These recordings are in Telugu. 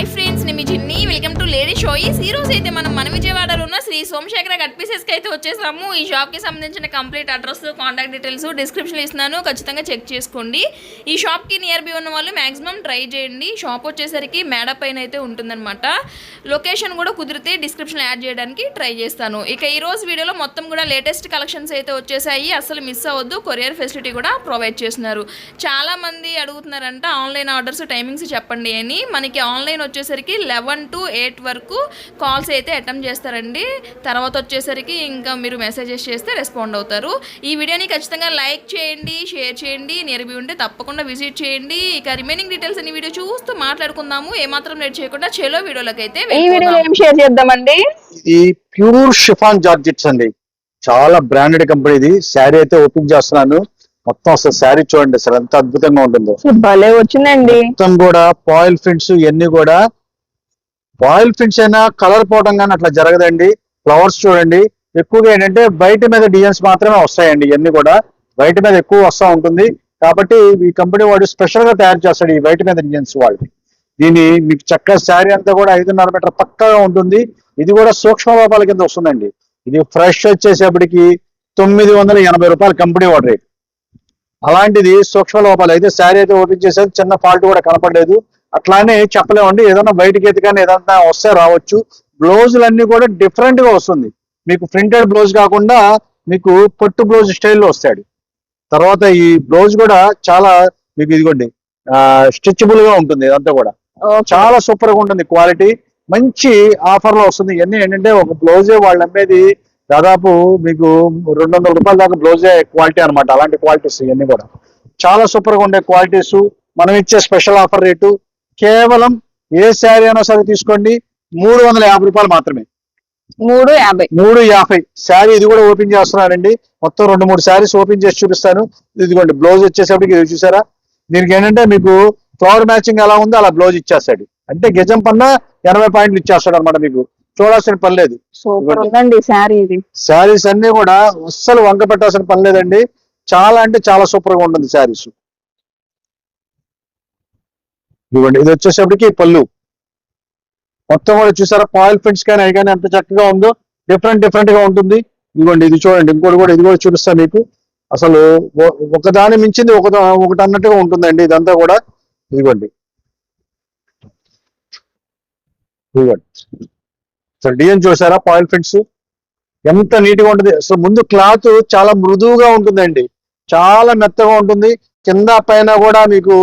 my friend ఫ్రెండ్స్ నేను మీ జిన్ని వెల్కమ్ టు లేడీ షోయిస్ ఈ రోజు అయితే మనం మన విజయవాడలో ఉన్న శ్రీ సోమశేఖర కట్ పీసెస్కి అయితే వచ్చేసాము. ఈ షాప్కి సంబంధించిన complete address contact details description ఇస్తున్నాను. ఖచ్చితంగా చెక్ చేసుకోండి. ఈ షాప్కి నియర్ బై ఉన్న వాళ్ళు మాక్సిమం ట్రై చేయండి. షాప్ వచ్చేసరికి మేడ పైన అయితే ఉంటుందన్నమాట. లొకేషన్ కూడా కుదిరితే డిస్క్రిప్షన్ యాడ్ చేయడానికి ట్రై చేస్తాను. ఇక ఈ రోజు వీడియోలో మొత్తం కూడా లేటెస్ట్ కలెక్షన్స్ అయితే వచ్చేసాయి. అసలు మిస్ అవ్వద్దు. కొరియర్ ఫెసిలిటీ కూడా ప్రొవైడ్ చేస్తున్నారు. చాలా మంది అడుగుతున్నారంట ఆన్లైన్ ఆర్డర్స్ టైమింగ్స్ చెప్పండి అని. మనకి ఆన్లైన్ వచ్చేసరికి లెవెన్ టు ఎయిట్ వరకు కాల్స్ అయితే అటెంప్ట్ చేస్తారండి. తర్వాత వచ్చేసరికి ఇంకా మీరు మెసేజెస్ చేస్తే రెస్పాండ్ అవుతారు. ఈ వీడియోని ఖచ్చితంగా లైక్ చేయండి షేర్ చేయండి నియర్బీ ఉంటే తప్పకుండా విజిట్ చేయండి. ఇక రిమైనింగ్ డీటెయిల్స్ అన్ని వీడియో చూస్తూ మాట్లాడుకుందాము. ఏమాత్రం లేట్ చేయకుండా చెలో వీడియోలోకి అయితే ఈ. ఏం షేర్ చేద్దామండి? ఈ ప్యూర్ షిఫాన్ జార్జెట్స్ అండి. చాలా బ్రాండెడ్ కంపెనీ ఇది. శారీ అయితే ఓపెన్ చేస్తున్నాను. మొత్తం అసలు శారీ చూడండి అసలు ఎంత అద్భుతంగా ఉంటుందో. భలే వచ్చిందండి. మొత్తం కూడా పాయిల్ ప్రింట్స్ ఇవన్నీ కూడా ఆయిల్ ఫిన్స్ అయినా కలర్ పోవడం కానీ అట్లా జరగదండి. ఫ్లవర్స్ చూడండి. ఎక్కువగా ఏంటంటే బయట మీద డిజైన్స్ మాత్రమే వస్తాయండి ఇవన్నీ కూడా. బయట మీద ఎక్కువ వస్తూ ఉంటుంది. కాబట్టి ఈ కంపెనీ వాడు స్పెషల్గా తయారు చేస్తాడు ఈ బయట మీద డిజైన్స్ వాళ్ళు దీని మీకు చక్కగా శారీ అంతా కూడా ఐదున్నర మీటర్ పక్కగా ఉంటుంది. ఇది కూడా సూక్ష్మ లోపాల కింద వస్తుందండి. ఇది ఫ్రెష్ వచ్చేసేపటికి తొమ్మిది వందల ఎనభై రూపాయలు కంపెనీ వాడు రేట్. అలాంటిది సూక్ష్మ లోపాలు. అయితే శారీ అయితే ఓపెన్ చేసేది చిన్న ఫాల్ట్ కూడా కనపడలేదు. అట్లానే చెప్పలేమండి ఏదైనా బయటికి అయితే కానీ ఏదైనా వస్తే రావచ్చు. బ్లౌజులన్నీ కూడా డిఫరెంట్గా వస్తుంది. మీకు ప్రింటెడ్ బ్లౌజ్ కాకుండా మీకు పొట్టు బ్లౌజ్ స్టైల్లో వస్తాడు తర్వాత ఈ బ్లౌజ్ కూడా చాలా మీకు ఇదిగోండి స్ట్రెచబుల్గా ఉంటుంది ఇదంతా కూడా. చాలా సూపర్గా ఉంటుంది క్వాలిటీ మంచి ఆఫర్లో వస్తుంది. ఇవన్నీ ఏంటంటే ఒక బ్లౌజే వాళ్ళు అమ్మేది దాదాపు మీకు రెండు వందల రూపాయల దాకా బ్లౌజే క్వాలిటీ అన్నమాట. అలాంటి క్వాలిటీస్ ఇవన్నీ కూడా. చాలా సూపర్గా ఉండే క్వాలిటీస్ మనం ఇచ్చే స్పెషల్ ఆఫర్ రేటు కేవలం ఏ శారీ అయినా సరే తీసుకోండి. మూడు వందల యాభై రూపాయలు మాత్రమే. మూడు యాభై. మూడు యాభై. శారీ ఇది కూడా ఓపెన్ చేస్తున్నానండి మొత్తం రెండు మూడు శారీస్ ఓపెన్ చేసి చూపిస్తాను. ఇదిగోండి బ్లౌజ్ వచ్చేసరికి ఇది చూసారా? దీనికి ఏంటంటే మీకు ఫ్లవర్ మ్యాచింగ్ ఎలా ఉందో అలా బ్లౌజ్ ఇచ్చేస్తాడు. అంటే గజం పన్నా ఎనభై పాయింట్లు ఇచ్చేస్తాడు అనమాట మీకు. చూడాల్సిన పని లేదు. శారీస్ అన్ని కూడా అస్సలు వంక పెట్టాల్సిన పని లేదండి. చాలా అంటే చాలా సూపర్గా ఉంటుంది శారీస్. ఇదిగోండి ఇది వచ్చేసేపటికి పళ్ళు. మొత్తం కూడా చూసారా? పాయిల్ ప్రింట్స్ కానీ అవి కానీ ఎంత చక్కగా ఉందో డిఫరెంట్ డిఫరెంట్గా ఉంటుంది. ఇదిగోండి ఇది చూడండి. ఇంకోటి కూడా ఇది కూడా చూపిస్తా మీకు. అసలు ఒకదాని మించింది ఒక ఒకటి అన్నట్టుగా ఉంటుందండి ఇదంతా కూడా. ఇదిగోండి. ఇదిగోండి. అసలు డిజైన్ చూసారా? Foil prints. ఎంత నీట్గా ఉంటుంది. అసలు ముందు క్లాత్ చాలా మృదువుగా ఉంటుందండి. చాలా మెత్తగా ఉంటుంది. కింద పైన కూడా మీకు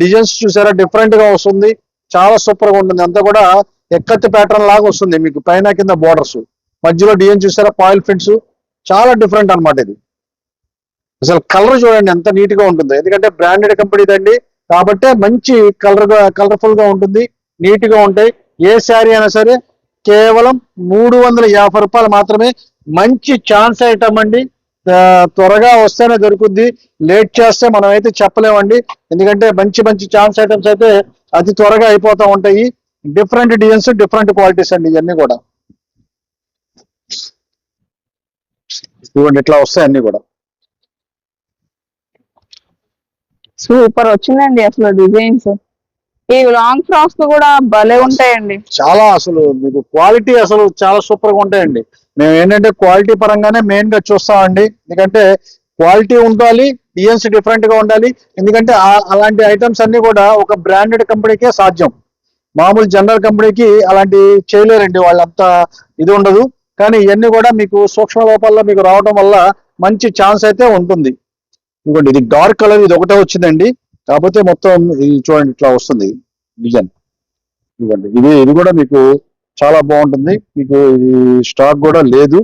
డిజైన్స్ చూసారా? డిఫరెంట్గా వస్తుంది. చాలా సూపర్గా ఉంటుంది. అంతా కూడా ఎక్కత్తి ప్యాటర్న్ లాగా వస్తుంది మీకు. పైన కింద బోర్డర్స్ మధ్యలో డిజైన్ చూసారా? పాయిల్ ప్రింట్స్ చాలా డిఫరెంట్ అన్నమాట ఇది. అసలు కలర్ చూడండి ఎంత నీట్గా ఉంటుంది. ఎందుకంటే బ్రాండెడ్ కంపెనీ అండి. కాబట్టి మంచి కలర్ కలర్ఫుల్గా ఉంటుంది. నీట్గా ఉంటాయి. ఏ శారీ అయినా సరే కేవలం మూడు వందల యాభై రూపాయలు మాత్రమే మంచి ఛాన్స్ ఐటమ్ అండి. త్వరగా వస్తేనే దొరుకుద్ది. లేట్ చేస్తే మనం అయితే చెప్పలేమండి. ఎందుకంటే మంచి మంచి ఛాన్స్ ఐటమ్స్ అయితే అతి త్వరగా అయిపోతూ ఉంటాయి. డిఫరెంట్ డిజైన్స్ డిఫరెంట్ క్వాలిటీస్ అండి ఇవన్నీ కూడా. ఇవ్వండి ఇట్లా వస్తాయి అన్ని కూడా. సూపర్ వచ్చిందండి అసలు డిజైన్స్. ఈ లాంగ్ ఫ్రాక్స్ కూడా భలే ఉంటాయండి. చాలా అసలు మీకు క్వాలిటీ అసలు చాలా సూపర్గా ఉంటాయండి. మేము ఏంటంటే క్వాలిటీ పరంగానే మెయిన్గా చూస్తామండి. ఎందుకంటే క్వాలిటీ ఉండాలి డిజైన్స్ డిఫరెంట్గా ఉండాలి. ఎందుకంటే అలాంటి ఐటమ్స్ అన్ని కూడా ఒక బ్రాండెడ్ కంపెనీకే సాధ్యం. మామూలు జనరల్ కంపెనీకి అలాంటి చేయలేరండి వాళ్ళంతా ఇది ఉండదు. కానీ ఇవన్నీ కూడా మీకు సూక్ష్మ లోపాల్లో మీకు రావడం వల్ల మంచి ఛాన్స్ అయితే ఉంటుంది. ఇదిగోండి ఇది డార్క్ కలర్ ఇది ఒకటే వచ్చిందండి. కాకపోతే మొత్తం ఇది చూడండి ఇట్లా వస్తుంది డిజైన్. ఇవ్వండి. ఇది ఇది కూడా మీకు చాలా బాగుంటుంది. మీకు ఇది స్టాక్ కూడా లేదు.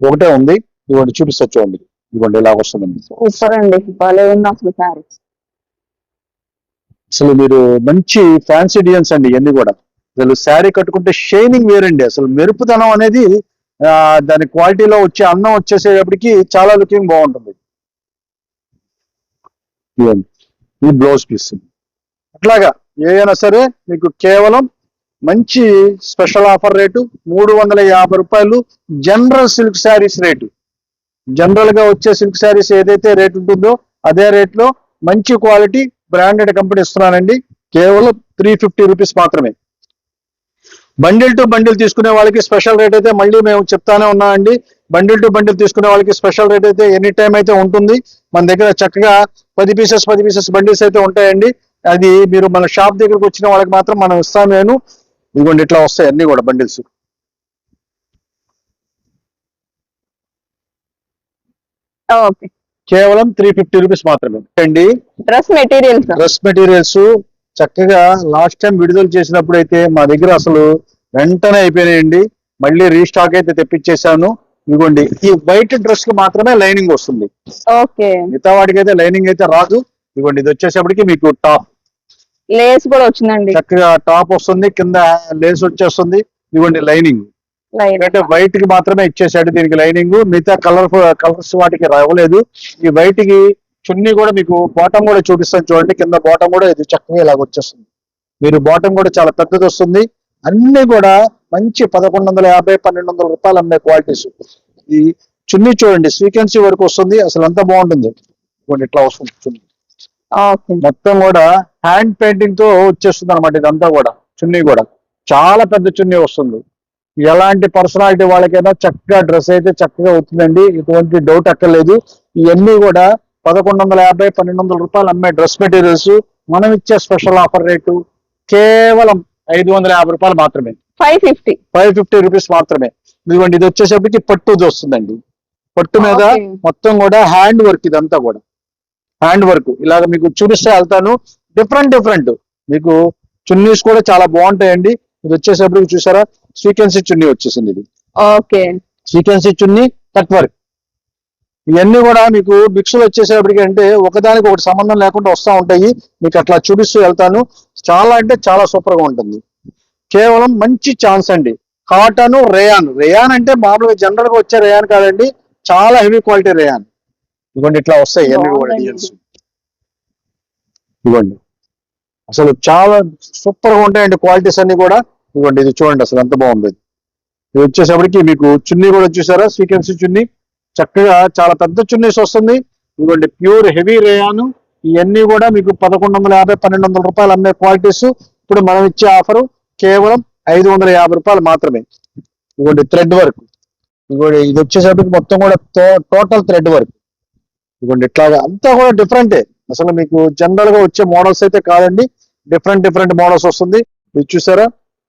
ఒకటే ఉంది. ఇవ్వండి చూపిస్తా చూడండి. ఇవ్వండి ఇలా వస్తుందండి సూపర్ అండి భలే ఉంది అసలు అసలు మీరు మంచి ఫ్యాన్సీ డిజైన్స్ అండి ఇవన్నీ కూడా. అసలు శారీ కట్టుకుంటే షైనింగ్ వేరండి. అసలు మెరుపుతనం అనేది దాని క్వాలిటీలో వచ్చే అన్నం వచ్చేసేటప్పటికి చాలా లుకింగ్ బాగుంటుంది. ఇవ్వండి. ఈ బ్లౌజ్ పీస్ అట్లాగా ఏదైనా సరే మీకు కేవలం మంచి స్పెషల్ ఆఫర్ రేటు మూడు వందల యాభై రూపాయలు జనరల్ సిల్క్ శారీస్ రేటు. జనరల్గా వచ్చే సిల్క్ శారీస్ ఏదైతే రేట్ ఉంటుందో అదే రేట్లో మంచి క్వాలిటీ బ్రాండెడ్ కంపెనీ ఇస్తున్నానండి. కేవలం త్రీ ఫిఫ్టీ రూపీస్ మాత్రమే. బండిల్ టు బండిల్ తీసుకునే వాళ్ళకి స్పెషల్ రేట్ అయితే మళ్ళీ మేము చెప్తానే ఉన్నామండి బండిల్ టు బండిల్ తీసుకునే వాళ్ళకి స్పెషల్ రేట్ అయితే ఎనీ టైం అయితే ఉంటుంది. మన దగ్గర చక్కగా పది పీసెస్ పది పీసెస్ బండిల్స్ అయితే ఉంటాయండి. అది మీరు మన షాప్ దగ్గరకు వచ్చిన వాళ్ళకి మాత్రం మనం ఇస్తాం నేను. ఇదిగోండి ఇట్లా వస్తాయి అన్ని కూడా బండిల్స్. కేవలం త్రీ ఫిఫ్టీ రూపీస్ మాత్రమే. అండి. Dress materials. డ్రెస్ మెటీరియల్స్ చక్కగా లాస్ట్ టైం విడుదల చేసినప్పుడు అయితే మా దగ్గర అసలు వెంటనే అయిపోయినాయండి. మళ్ళీ రీస్టాక్ అయితే తెప్పించేశాను. ఇదిగోండి ఈ వైట్ డ్రెస్కి మాత్రమే లైనింగ్ వస్తుంది. మిగతా వాటికి అయితే లైనింగ్ అయితే రాదు. ఇదిగోండి ఇది వచ్చేసప్పటికి మీకు టాప్ లేస్ కూడా వచ్చిందండి. చక్కగా టాప్ వస్తుంది కింద లేస్ వచ్చేస్తుంది. ఇదిగోండి లైనింగ్ లైన్ అంటే వైట్కి మాత్రమే ఇచ్చేసాడు దీనికి లైనింగ్ మిగతా కలర్ కలర్స్ వాటికి రావలేదు. ఈ వైట్కి చున్నీ కూడా మీకు బాటం కూడా చూపిస్తాను చూడండి. కింద బాటం కూడా ఇది చక్కగా ఇలాగ వచ్చేస్తుంది. మీరు బాటం కూడా చాలా పెద్దది వస్తుంది. అన్ని కూడా మంచి పదకొండు వందల యాభై పన్నెండు వందల రూపాయలు అమ్మే క్వాలిటీస్ ఈ చున్నీ చూడండి సీక్వెన్సీ వరకు వస్తుంది. అసలు అంత బాగుంటుంది. ఇదిగోండి ఇట్లా వస్తుంది చున్నీ. మొత్తం కూడా హ్యాండ్ పెయింటింగ్తో వచ్చేస్తుంది అనమాట ఇదంతా కూడా చున్నీ కూడా. చాలా పెద్ద చున్నీ వస్తుంది. ఎలాంటి పర్సనాలిటీ వాళ్ళకైనా చక్కగా డ్రెస్ అయితే చక్కగా అవుతుందండి. ఎటువంటి డౌట్ అక్కర్లేదు. ఇవన్నీ కూడా పదకొండు వందల యాభై పన్నెండు వందల రూపాయలు అమ్మే డ్రెస్ మెటీరియల్స్ మనం ఇచ్చే స్పెషల్ ఆఫర్ రేటు కేవలం ఐదు వందల యాభై రూపాయలు మాత్రమే. Five fifty. Five fifty rupees మాత్రమే. ఇదిగోండి ఇది వచ్చేసరికి పట్టుది వస్తుందండి పట్టు మీద. మొత్తం కూడా హ్యాండ్ వర్క్ ఇదంతా కూడా. Hand work. ఇలాగ మీకు చూపిస్తే వెళ్తాను. Different different. మీకు చున్నీస్ కూడా చాలా బాగుంటాయండి. ఇది వచ్చేసరికి చూసారా? సీక్వెన్సీ చున్నీ వచ్చేసింది ఇది. Okay. Sequence chunni cut work. ఇవన్నీ కూడా మీకు మిక్స్లు వచ్చేసేపటికి అంటే ఒకదానికి ఒకటి సంబంధం లేకుండా వస్తూ ఉంటాయి. మీకు అట్లా చూపిస్తూ వెళ్తాను. చాలా అంటే చాలా సూపర్గా ఉంటుంది. కేవలం మంచి ఛాన్స్ అండి. Cotton rayon. రేయాన్ అంటే మామూలుగా జనరల్గా వచ్చే రేయాన్ కాదండి. చాలా హెవీ క్వాలిటీ రేయాన్. ఇదిగోండి ఇట్లా వస్తాయి ఇవన్నీ కూడా ఇదిగోండి. అసలు చాలా సూపర్గా ఉంటాయండి క్వాలిటీస్ అన్ని కూడా. ఇదిగోండి ఇది చూడండి అసలు ఎంత బాగుంది. ఇది. ఇది వచ్చేసరికి మీకు చున్నీ కూడా చూసారా? సీక్వెన్సీ చున్నీ. చక్కగా చాలా పెద్ద చున్నీస్ వస్తుంది. ఇదిగోండి ప్యూర్ హెవీ రేయాను. ఇవన్నీ కూడా మీకు పదకొండు వందల యాభై పన్నెండు వందల రూపాయలు అమ్మే క్వాలిటీస్. ఇప్పుడు మనం ఇచ్చే ఆఫర్ కేవలం ఐదు వందల యాభై రూపాయలు మాత్రమే. ఇదిగోండి థ్రెడ్ వర్క్. ఇదిగోండి ఇది వచ్చేసరికి మొత్తం కూడా టోటల్ థ్రెడ్ వర్క్. ఇదిగోండి ఇట్లాగా అంతా కూడా డిఫరెంటే. అసలు మీకు జనరల్గా వచ్చే మోడల్స్ అయితే కాదండి. డిఫరెంట్ డిఫరెంట్ మోడల్స్ వస్తుంది. ఇది చూసారా?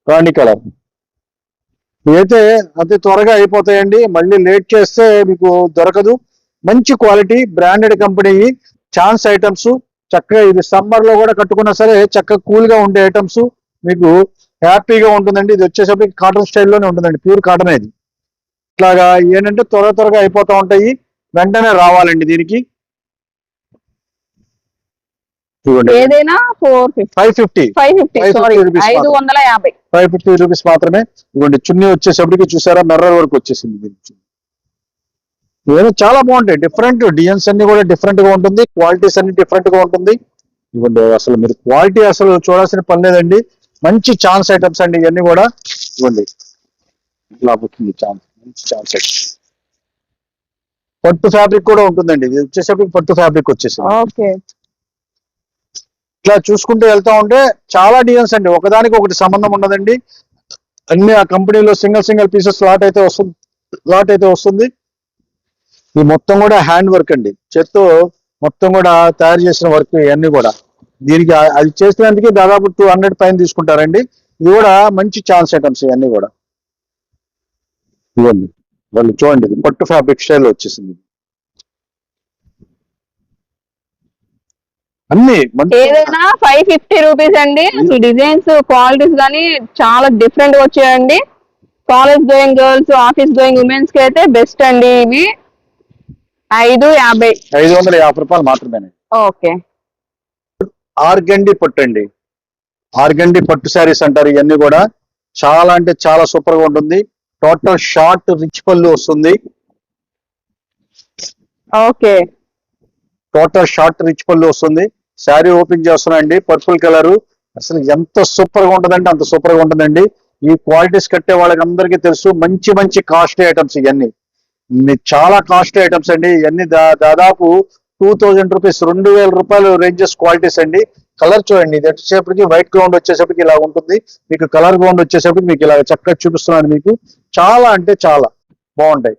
రాణి కలర్. అయితే అతి త్వరగా అయిపోతాయండి. మళ్ళీ లేట్ చేస్తే మీకు దొరకదు. మంచి quality branded company chance items. చక్కగా ఇది సమ్మర్లో కూడా కట్టుకున్నా సరే చక్కగా కూల్గా ఉండే ఐటమ్స్. మీకు హ్యాపీగా ఉంటుందండి. ఇది వచ్చేసరికి కాటన్ స్టైల్లోనే ఉంటుందండి. ప్యూర్ కాటన్ ఇది. ఇట్లాగా ఏంటంటే త్వర త్వరగా అయిపోతూ ఉంటాయి. వెంటనే రావాలండి దీనికి. ఏదైనా four fifty. Five fifty. Five fifty 550 sorry rupees ఐదు మాత్రం. వందల యాభై. ఫైవ్ ఫిఫ్టీ రూపీస్ మాత్రమే. ఇదిగోండి చున్నీ వచ్చేసప్పటికి చూసారా మెర్రర్ వర్క్ వచ్చేసింది ఇవన్నీ చాలా బాగుంటాయి. డిఫరెంట్ డిజైన్స్ అన్ని కూడా డిఫరెంట్గా ఉంటుంది. క్వాలిటీస్ అన్ని డిఫరెంట్గా ఉంటుంది. ఇవ్వండి అసలు మీరు క్వాలిటీ అసలు చూడాల్సిన పని లేదండి. మంచి ఛాన్స్ ఐటమ్స్ అండి ఇవన్నీ కూడా. ఇవ్వండి ఇలా వచ్చింది ఛాన్స్. మంచి ఛాన్స్ పట్టు ఫ్యాబ్రిక్ కూడా ఉంటుందండి. ఇది వచ్చేసరికి పట్టు ఫ్యాబ్రిక్ వచ్చేసింది. ఓకే. ఇట్లా చూసుకుంటూ వెళ్తా ఉంటే చాలా డిజైన్స్ అండి. ఒకదానికి ఒకటి సంబంధం ఉండదండి. అన్ని ఆ కంపెనీలో సింగిల్ సింగిల్ పీసెస్ లాట్ అయితే వస్తుంది లాట్ అయితే వస్తుంది. ఇది మొత్తం కూడా హ్యాండ్ వర్క్ అండి. చేత్తో మొత్తం కూడా తయారు చేసిన వర్క్ ఇవన్నీ కూడా. దీనికి అది చేసినందుకే దాదాపు టూ హండ్రెడ్ పైన తీసుకుంటారండి. ఇది కూడా మంచి ఛాన్స్ ఐటమ్స్ ఇవన్నీ కూడా. ఇవన్నీ వాళ్ళు చూడండి. ఇది పట్టు ఫ్యాబ్రిక్ స్టైల్ వచ్చేసింది. అన్ని ఏదైనా ఫైవ్ ఫిఫ్టీ రూపీస్ అండి. డిజైన్స్ క్వాలిటీస్ కానీ చాలా డిఫరెంట్గా వచ్చాయండి. College going girls office going ఉమెన్స్కి అయితే బెస్ట్ అండి ఇవి. ఐదు యాభై. ఐదు వందల యాభై రూపాయలు మాత్రమే ఓకే. ఆర్గండి పట్టు అండి. ఆర్గండి పట్టు శారీస్ అంటారు ఇవన్నీ కూడా. చాలా అంటే చాలా సూపర్గా ఉంటుంది. టోటల్ షార్ట్ రిచ్ పళ్ళు వస్తుంది. ఓకే. టోటల్ షార్ట్ రిచ్ పళ్ళు వస్తుంది. శారీ ఓపెన్ చేస్తున్నా అండి పర్పుల్ కలర్. అసలు ఎంత సూపర్గా ఉంటుందంటే అంత సూపర్గా ఉంటుందండి. ఈ క్వాలిటీస్ కట్టే వాళ్ళకి అందరికీ తెలుసు. మంచి మంచి కాస్ట్లీ ఐటమ్స్ ఇవన్నీ చాలా కాస్ట్లీ ఐటమ్స్ అండి. ఇవన్నీ దా- దాదాపు టూ థౌజండ్ రూపీస్ రెండు వేల రూపాయలు రేంజెస్ క్వాలిటీస్ అండి. కలర్ చూడండి. ఇది వచ్చేసప్పటికి వైట్ గ్రౌండ్ వచ్చేసప్పటికి ఇలా ఉంటుంది. మీకు కలర్ గ్రౌండ్ వచ్చేసప్పటికి మీకు ఇలా చక్కగా చూపిస్తున్నాను మీకు. చాలా అంటే చాలా బాగుంటాయి.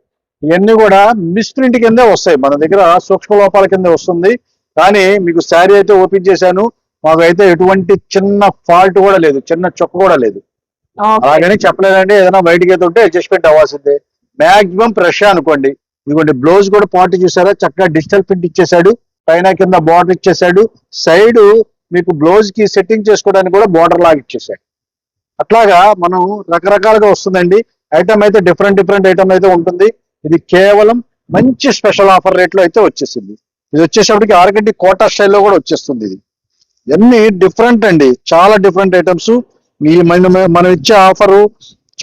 ఇవన్నీ కూడా మిస్ప్రింట్ కిందే వస్తాయి. మన దగ్గర సూక్ష్మ లోపాల కింద వస్తుంది. కానీ మీకు శారీ అయితే ఓపెన్ చేశాను. మాకు అయితే ఎటువంటి చిన్న ఫాల్ట్ కూడా లేదు. చిన్న చొక్క కూడా లేదు. అలాగని చెప్పలేదండి. ఏదైనా బయటికి అయితే ఉంటే అడ్జస్ట్మెంట్ అవ్వాల్సిందే మాక్సిమం ఫ్రెష్ అనుకోండి. ఇదిగోండి బ్లౌజ్ కూడా పార్టీ చూసారా? చక్కగా డిజిటల్ ప్రింట్ ఇచ్చేసాడు పైన కింద బార్డర్ ఇచ్చేసాడు సైడ్ మీకు బ్లౌజ్కి సెట్టింగ్ చేసుకోవడానికి కూడా బార్డర్ లాగా ఇచ్చేసాడు అట్లాగా మనం రకరకాలుగా వస్తుందండి. ఐటమ్ అయితే డిఫరెంట్ డిఫరెంట్ ఐటమ్ అయితే ఉంటుంది. ఇది కేవలం మంచి స్పెషల్ ఆఫర్ రేట్లో అయితే వచ్చేసింది. ఇది వచ్చేసరికి ఆరగంటి కోటా స్టైల్లో కూడా వచ్చేస్తుంది ఇది. ఇవన్నీ డిఫరెంట్ అండి. చాలా డిఫరెంట్ ఐటమ్స్ మీ మన- మనం ఇచ్చే ఆఫరు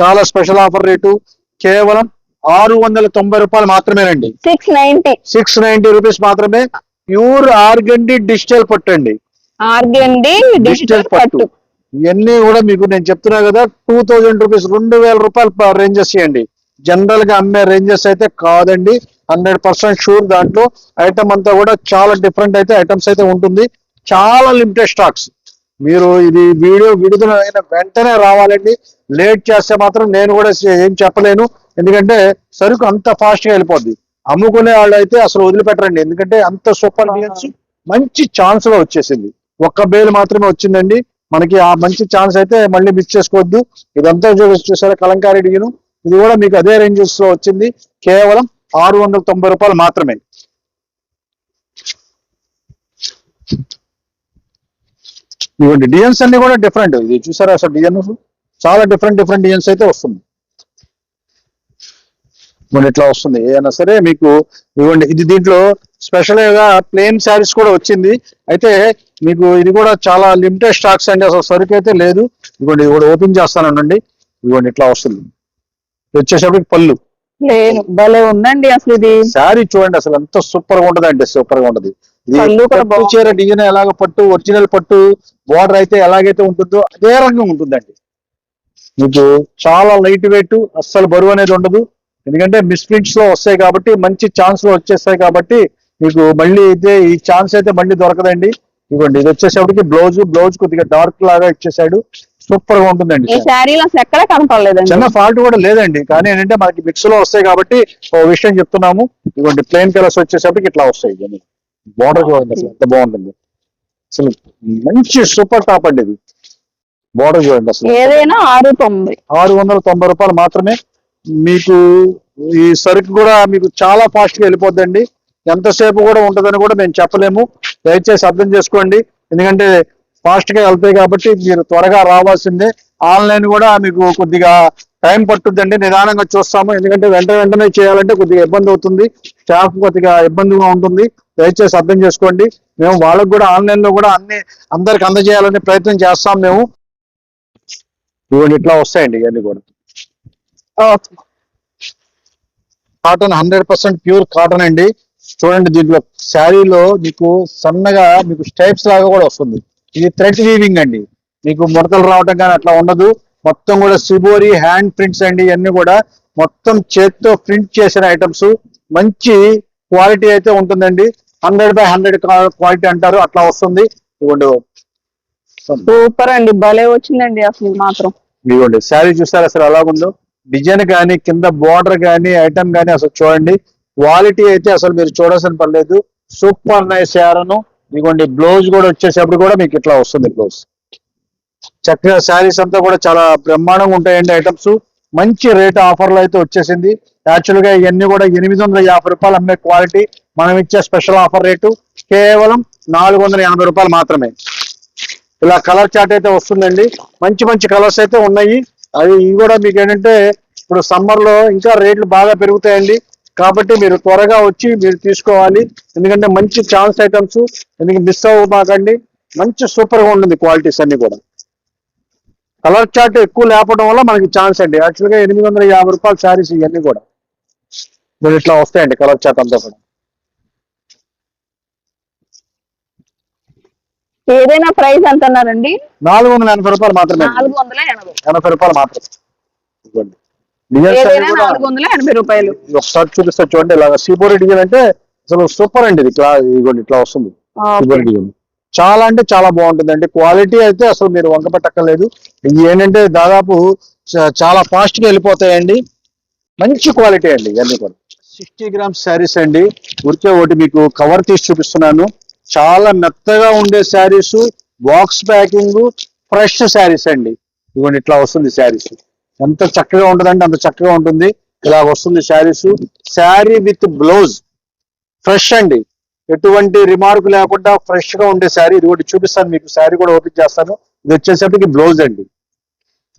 చాలా స్పెషల్ ఆఫర్ రేటు కేవలం ఆరు వందల తొంభై రూపాయలు మాత్రమేనండి. Six ninety six ninety rupees మాత్రమే. ప్యూర్ ఆర్గండి డిజిటల్ పట్టు అండి. ఆర్గండి డిజిటల్ పట్టు. ఇవన్నీ కూడా మీకు నేను చెప్తున్నా కదా టూ థౌజండ్ రూపీస్ రెండు వేల రూపాయలు రేంజెస్ ఇవ్వండి జనరల్గా అమ్మే రేంజెస్ అయితే కాదండి. హండ్రెడ్ పర్సెంట్ షూర్ దాంట్లో. ఐటమ్ అంతా కూడా చాలా డిఫరెంట్ అయితే ఐటమ్స్ అయితే ఉంటుంది. చాలా లిమిటెడ్ స్టాక్స్ మీరు ఇది వీడియో విడుదల అయిన వెంటనే రావాలండి. లేట్ చేస్తే మాత్రం నేను కూడా ఏం చెప్పలేను. ఎందుకంటే సరుకు అంత ఫాస్ట్గా వెళ్ళిపోద్ది. అమ్ముకునే వాళ్ళు అయితే అసలు వదిలిపెట్టరండి. ఎందుకంటే అంత సూపర్ డియన్స్ మంచి ఛాన్స్లో వచ్చేసింది. ఒక్క బేల్ మాత్రమే వచ్చిందండి. మనకి ఆ మంచి ఛాన్స్ అయితే మళ్ళీ మిస్ చేసుకోవద్దు. ఇదంతా చూసారా కలంకారీ డిజైన్ ఇది కూడా మీకు అదే రేంజెస్లో వచ్చింది. కేవలం ఆరు వందల తొంభై రూపాయలు మాత్రమే. ఇవ్వండి డిజైన్స్ అన్ని కూడా డిఫరెంట్ ఇది చూసారా అసలు డిజైన్స్ చాలా డిఫరెంట్ డిఫరెంట్ డిజైన్స్ అయితే వస్తుంది. ఇవ్వండి ఇట్లా వస్తుంది? ఏదైనా సరే మీకు ఇవ్వండి. ఇది దీంట్లో స్పెషల్గా ప్లేన్ శారీస్ కూడా వచ్చింది. అయితే మీకు ఇది కూడా చాలా లిమిటెడ్ స్టాక్స్ అండి. అసలు సరుకు అయితే లేదు. ఇవ్వండి ఇది కూడా ఓపెన్ చేస్తానండి. ఇవ్వండి ఇట్లా వస్తుంది. వచ్చేసరికి పళ్ళు. లేదు భలే ఉందండి అసలు ఇది. శారీ చూడండి అసలు ఎంత సూపర్గా ఉంటది. అంటే సూపర్గా ఉంటది పట్టు. చీర డిజైన్ ఎలాగ పట్టు ఒరిజినల్ పట్టు బార్డర్ అయితే ఎలాగైతే ఉంటుందో అదే రంగం ఉంటుందండి. మీకు చాలా లైట్ వెయిట్ అస్సలు బరువు అనేది ఉండదు. ఎందుకంటే మిస్ప్రింట్స్లో వస్తాయి కాబట్టి మంచి ఛాన్స్లో వచ్చేస్తాయి కాబట్టి మీకు మళ్ళీ అయితే ఈ ఛాన్స్ అయితే మళ్ళీ దొరకదండి. ఇదిగోండి ఇది వచ్చేసరికి బ్లౌజ్ బ్లౌజ్ కొద్దిగా డార్క్ లాగా ఇచ్చేసాడు. సూపర్గా ఉంటుందండి. ఈ శారీలో అసలు ఎక్కడ కనపడలేదండి. చిన్న ఫాల్ట్ కూడా లేదండి. కానీ ఏంటంటే మనకి మిక్స్లో వస్తాయి కాబట్టి ఓ విషయం చెప్తున్నాము. ఇదిగోండి ప్లెయిన్ కలర్స్ వచ్చేసరికి ఇట్లా వస్తాయి. బార్డర్ చూడండి అసలు ఎంత బాగుంటుంది. అసలు మంచి సూపర్ టాప్ అండి ఇది. బార్డర్ చూడండి అసలు. ఏదైనా ఆరు తొంభై. ఆరు వందల తొంభై రూపాయలు మాత్రమే. మీకు ఈ సరుకు కూడా మీకు చాలా ఫాస్ట్గా వెళ్ళిపోద్దండి. ఎంతసేపు కూడా ఉంటుందని కూడా మేము చెప్పలేము. దయచేసి అర్థం చేసుకోండి. ఎందుకంటే ఫాస్ట్గా వెళ్తాయి కాబట్టి మీరు త్వరగా రావాల్సిందే. ఆన్లైన్ కూడా మీకు కొద్దిగా టైం పట్టుద్దండి. నిదానంగా చూస్తాము. ఎందుకంటే వెంట వెంటనే చేయాలంటే కొద్దిగా ఇబ్బంది అవుతుంది. స్టాఫ్ కొద్దిగా ఇబ్బందిగా ఉంటుంది. దయచేసి అర్థం చేసుకోండి. మేము వాళ్ళకు కూడా ఆన్లైన్లో కూడా అన్ని అందరికి అందజేయాలనే ప్రయత్నం చేస్తాం మేము. ఇవన్నీ ఇట్లా వస్తాయండి ఇవన్నీ కూడా. Cotton hundred percent pure cotton అండి. చూడండి దీంట్లో శారీలో మీకు సన్నగా మీకు స్టైప్స్ లాగా కూడా వస్తుంది. ఇది థ్రెడ్ వీవింగ్ అండి. మీకు ముడతలు రావటం కానీ అట్లా ఉండదు. మొత్తం కూడా సిబోరి హ్యాండ్ ప్రింట్స్ అండి. ఇవన్నీ కూడా మొత్తం చేత్తో ప్రింట్ చేసిన ఐటమ్స్ మంచి క్వాలిటీ అయితే ఉంటుందండి. హండ్రెడ్ బై హండ్రెడ్ క్వాలిటీ అంటారు. అట్లా వస్తుంది. ఇవ్వండి సూపర్ అండి. భలే వచ్చిందండి అసలు మాత్రం. ఇదిగోండి శారీ చూసారు అసలు ఎలాగుందో డిజైన్ కానీ కింద బార్డర్ కానీ ఐటమ్ కానీ అసలు చూడండి. క్వాలిటీ అయితే అసలు మీరు చూడాల్సిన పర్లేదు సూపర్ నైస్ శారను. ఇదిగోండి బ్లౌజ్ కూడా వచ్చేటప్పుడు కూడా మీకు ఇట్లా వస్తుంది బ్లౌజ్. చక్కగా శారీస్ అంతా కూడా చాలా బ్రహ్మాండంగా ఉంటాయండి ఐటమ్స్. మంచి రేట్ ఆఫర్లు అయితే వచ్చేసింది. యాక్చువల్గా ఇవన్నీ కూడా ఎనిమిది వందల యాభై రూపాయలు అమ్మే క్వాలిటీ. మనం ఇచ్చే స్పెషల్ ఆఫర్ రేటు కేవలం నాలుగు వందల ఎనభై రూపాయలు మాత్రమే. ఇలా కలర్ చార్ట్ అయితే వస్తుందండి. మంచి మంచి కలర్స్ అయితే ఉన్నాయి. అవి ఇవి కూడా మీకు ఏంటంటే ఇప్పుడు సమ్మర్లో ఇంకా రేట్లు బాగా పెరుగుతాయండి. కాబట్టి మీరు త్వరగా వచ్చి మీరు తీసుకోవాలి. ఎందుకంటే మంచి ఛాన్స్ ఐటమ్స్ ఎందుకంటే మిస్ అవ్వబాకండి మంచి సూపర్గా ఉంటుంది క్వాలిటీస్ అన్ని కూడా. కలర్ చార్ట్ ఎక్కువ లేపడం వల్ల మనకి ఛాన్స్ అండి. యాక్చువల్గా ఎనిమిది వందల యాభై రూపాయల శారీస్ ఇవన్నీ కూడా. మీరు ఇట్లా వస్తాయండి కలర్ చార్ట్ అంతా కూడా. ఏదైనా ప్రైస్ ఎంత అన్నారండి నాలుగు వందల ఎనభై రూపాయలు మాత్రమే నాలుగు వందల ఎనభై. రూపాయలు మాత్రమే. ఇదిగోండి రూపాయలు. ఇది ఒకసారి చూపిస్తా చూడండి ఇలాగ సీపోరి డిజైన్ అంటే అసలు సూపర్ అండి ఇది. ఇట్లా ఇదిగోండి ఇట్లా వస్తుంది. సీపోరి డిజైన్ చాలా అంటే చాలా బాగుంటుందండి. క్వాలిటీ అయితే అసలు మీరు వంక పెట్టక్కర్లేదు. ఇవి ఏంటంటే దాదాపు చాలా ఫాస్ట్గా వెళ్ళిపోతాయండి. మంచి క్వాలిటీ అండి ఇవన్నీ కూడా. సిక్స్టీ గ్రామ్స్ శారీస్ అండి. ఉరికే ఒకటి మీకు కవర్ తీసి చూపిస్తున్నాను. చాలా మెత్తగా ఉండే saris box packing fresh saris అండి. ఇవ్వండి ఇట్లా వస్తుంది శారీస్. ఎంత చక్కగా ఉంటుందంటే అంత చక్కగా ఉంటుంది. ఇలా వస్తుంది saris. Sari with blouse. Fresh అండి. ఎటువంటి రిమార్క్ లేకుండా ఫ్రెష్గా ఉండే శారీ. ఇది ఒకటి చూపిస్తాను మీకు. శారీ కూడా ఓపెన్ చేస్తాను. ఇది వచ్చేసరికి బ్లౌజ్ అండి.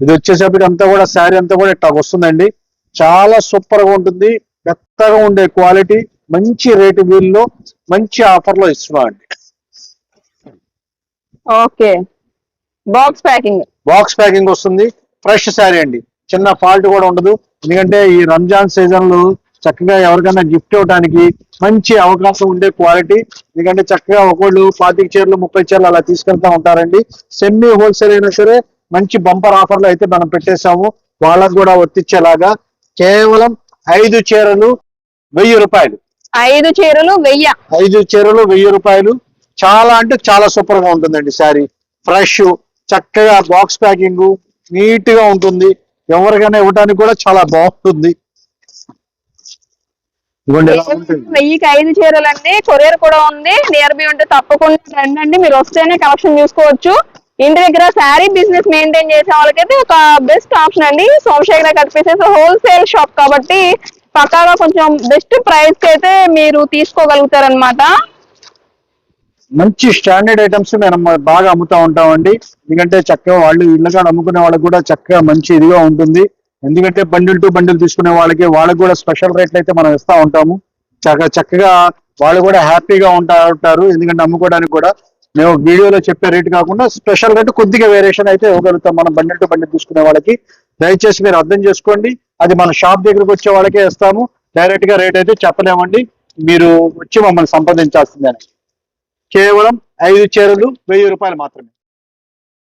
ఇది వచ్చేసరికి అంతా కూడా శారీ అంతా కూడా ఇట్లా వస్తుందండి. చాలా సూపర్గా ఉంటుంది. మెత్తగా ఉండే క్వాలిటీ మంచి రేటు వీల్లో మంచి ఆఫర్లో ఇస్తున్నాం అండి. Okay box packing box packing వస్తుంది. ఫ్రెష్ శారీ అండి. చిన్న ఫాల్ట్ కూడా ఉండదు. ఎందుకంటే ఈ రంజాన్ సీజన్లో చక్కగా ఎవరికైనా గిఫ్ట్ ఇవ్వడానికి మంచి అవకాశం ఉండే క్వాలిటీ ఎందుకంటే చక్కగా ఒకళ్ళు పాతిక చీరలు ముప్పై చీరలు అలా తీసుకెళ్తా ఉంటారండి. సెమీ హోల్సేల్ అయినా సరే మంచి బంపర్ ఆఫర్లు అయితే మనం పెట్టేశాము. వాళ్ళకు కూడా వర్తించేలాగా కేవలం ఐదు చీరలు వెయ్యి రూపాయలు. ఐదు చీరలు వెయ్యి. ఐదు చీరలు వెయ్యి రూపాయలు. చాలా అంటే చాలా సూపర్గా ఉంటుందండి శారీ. ఫ్రెష్ చక్కగా బాక్స్ ప్యాకింగ్ నీట్గా ఉంటుంది. ఎవరికైనా ఇవ్వడానికి కూడా చాలా బాగుంటుంది. వెయ్యికి ఐదు చీరలు అండి కొరియర్ కూడా ఉంది. నియర్ బై ఉంటే తప్పకుండా రండి అండి మీరు వస్తేనే కలెక్షన్ చూసుకోవచ్చు. ఇంటి దగ్గర శారీ బిజినెస్ మెయింటైన్ చేసే వాళ్ళకైతే ఒక బెస్ట్ ఆప్షన్ అండి. Somashekara cut pieces wholesale shop కాబట్టి పక్కాగా కొంచెం బెస్ట్ ప్రైస్కి అయితే మీరు తీసుకోగలుగుతారనమాట మంచి స్టాండర్డ్ ఐటమ్స్ మేము బాగా అమ్ముతా ఉంటామండి. ఎందుకంటే చక్కగా వాళ్ళు ఇళ్ళగా అమ్ముకునే వాళ్ళకి కూడా చక్కగా మంచి ఇదిగా ఉంటుంది. ఎందుకంటే బండిల్ టు బండిల్ తీసుకునే వాళ్ళకి వాళ్ళకి కూడా స్పెషల్ రేట్లు అయితే మనం ఇస్తా ఉంటాము. చక్కగా చక్కగా వాళ్ళు కూడా హ్యాపీగా ఉంటా ఉంటారు. ఎందుకంటే అమ్ముకోవడానికి కూడా మేము వీడియోలో చెప్పే రేట్ కాకుండా స్పెషల్ రేటు కొద్దిగా వేరియేషన్ అయితే ఇవ్వగలుగుతాం మనం బండిల్ టు బండిల్ తీసుకునే వాళ్ళకి. దయచేసి మీరు అర్థం చేసుకోండి. అది మన షాప్ దగ్గరకు వచ్చే వాళ్ళకే ఇస్తాము. డైరెక్ట్గా రేట్ అయితే చెప్పలేమండి. మీరు వచ్చి మమ్మల్ని సంప్రదించాల్సిందే కేవలం ఐదు చీరలు వెయ్యి రూపాయలు మాత్రమే.